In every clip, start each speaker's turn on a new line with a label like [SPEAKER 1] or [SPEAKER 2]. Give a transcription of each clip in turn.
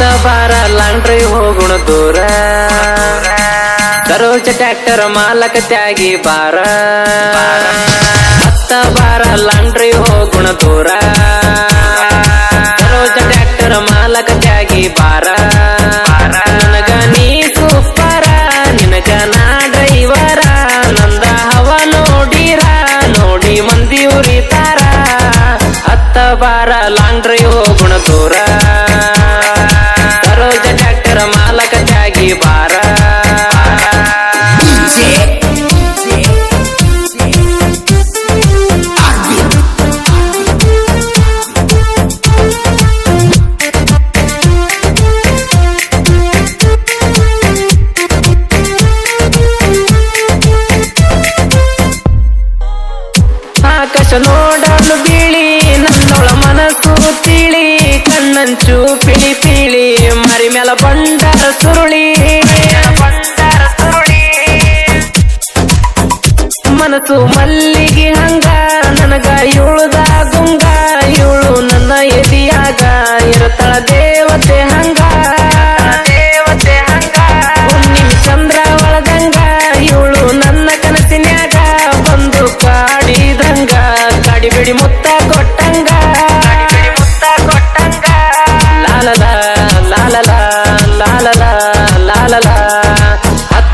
[SPEAKER 1] ಹತ್ತ ಬಾರ ಲಾಂಡ್ರಿ ಹೋಗುಣ ದೂರ. ಸರೋಜ ಟ್ರ್ಯಾಕ್ಟರ್ ಮಾಲಕ ತ್ಯಾಗಿ ಬಾರ ಹತ್ತ ಬಾರ ಲಾಂಡ್ರಿ ಹೋಗುಣ ದೂರ. ಸರೋಜ ಟ್ರ್ಯಾಕ್ಟರ್ ಮಾಲಕ ತ್ಯಾಗಿ ಬಾರ ನನಗ ನೀ ಸೂಪರ ಡ್ರೈವರ. ನಂದ ಹವ ನೋಡಿ ಮಂದಿ ಉರಿತಾರ. ಅತ್ತ ಬಾರ ಲಾಂಗ್ ಡ್ರೈವ್ ಹೋಗುಣ ದೂರ. ಆಕಾಶ ನೋಡಲು ಬೀಳಿ, ನನ್ನೊಳ ಮನಸ್ಸು ತಿಳಿ, ಕಣ್ಣಂಚು ಪಿಳಿ ಪಿಳಿ, ಮರಿ ಮೇಲ ಬಂಡಾರ ಸುರುಳಿ. ಬಂಡಾರ ಸುರುಳಿ ಮನಸ್ಸು ಮಲ್ಲಿಗೆ ಹಂಗ, ನನಗ ಇವಳುದ ಗುಂಗ ಇವಳು ನನ್ನ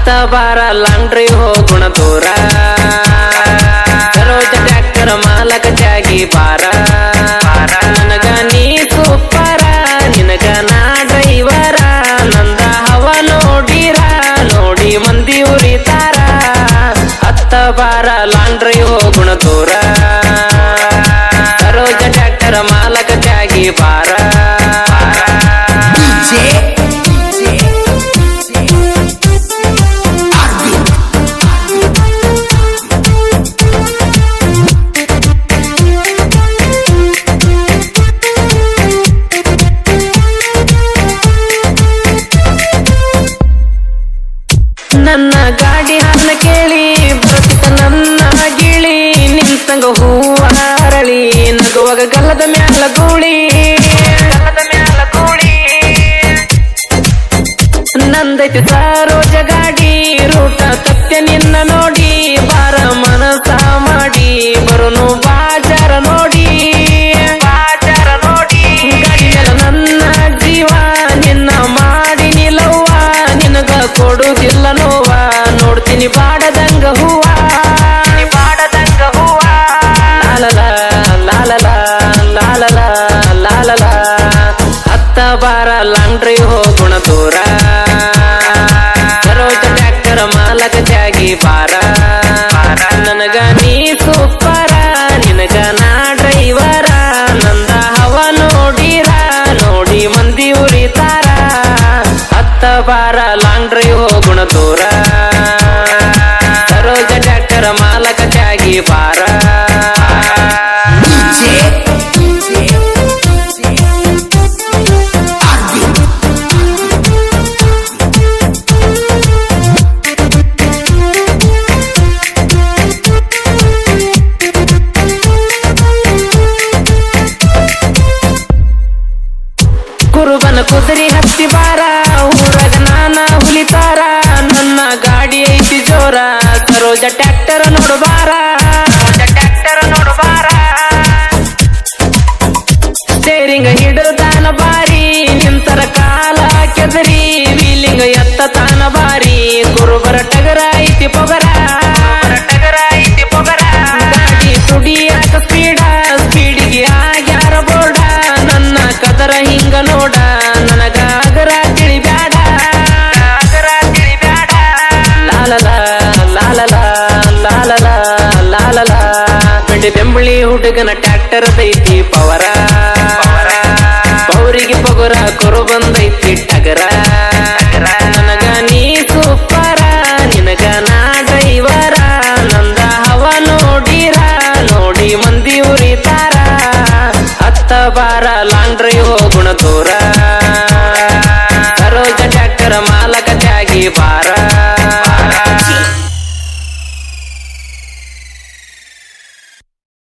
[SPEAKER 1] ಹತ್ತ ಬಾರ ಲಾಂಡ್ರಿ ಹೋಗುಣ ದೂರ. ಸರೋಜ ಟ್ರ್ಯಾಕ್ಟರ್ ಮಾಲಕ ಜಾಗಿ ಬಾರ. ನನಗ ನೀ ಸೂಪರ, ನಿನಗ ನಾ ಡ್ರೈವರ. ನಂದ ಹವ ನೋಡಿರ, ನೋಡಿ ಮಂದಿ ಉರಿತಾರ. ಅತ್ತ ಬಾರ ಲಾಂಡ್ರಿ ನಿಂತಂಗ ಹೂವ ಅರಳಿ ನಗುವಾಗ ಗಲ್ಲದ ಮ್ಯಾಲ ಗೂಳಿ. ಗಲ್ಲದ ಮ್ಯಾಲ ಗೂಳಿ. ನಂದೈತಿ ಸಾರೋ ಗಾಡಿ ರೂಟ ತಪ್ಪೆ ನಿನ್ನ ಹತ್ತ ಬಾರ ಲಾಂಗ್ ಡ್ರೈವ್ ಹೋಗುಣ ದೂರ. ಸರೋಜ ಟ್ರ್ಯಾಕ್ಟರ್ ಮಾಲಕ ಜಾಗಿ ಬಾರ ಸರೋಜ ಟ್ರ್ಯಾಕ್ಟರ್ ನೋಡಬಾರ ಟ್ರ್ಯಾಕ್ಟರ್ ನೋಡಬಾರ ಸ್ಟೇರಿಂಗ್ ಹಿಡಿದಾನ ಬಾರಿ. ನಿಂತರ ಕಾಲ ಕೆದರಿ ವೀಲಿಂಗ್ ಎತ್ತ ತಾನ ಹುಡುಗನ ಟ್ರ್ಯಾಕ್ಟರ್ ದೈತಿ ಪವರ. ಅವರಿಗೆ ಪಗುರ ಕೊರು ಬಂದೈತಿ ಟಗರ. ನನಗ ನೀ ಸೂಪರ, ನಿನಗ ನಾ ಡೈವರ ನಂದ ಹವ ನೋಡಿರ, ನೋಡಿ ಮಂದಿ ಉರಿತಾರ. ಹತ್ತ ಬಾರ ಲಾಂಗ್ ಡ್ರೈವ್ ಹೋಗುಣ ದೂರ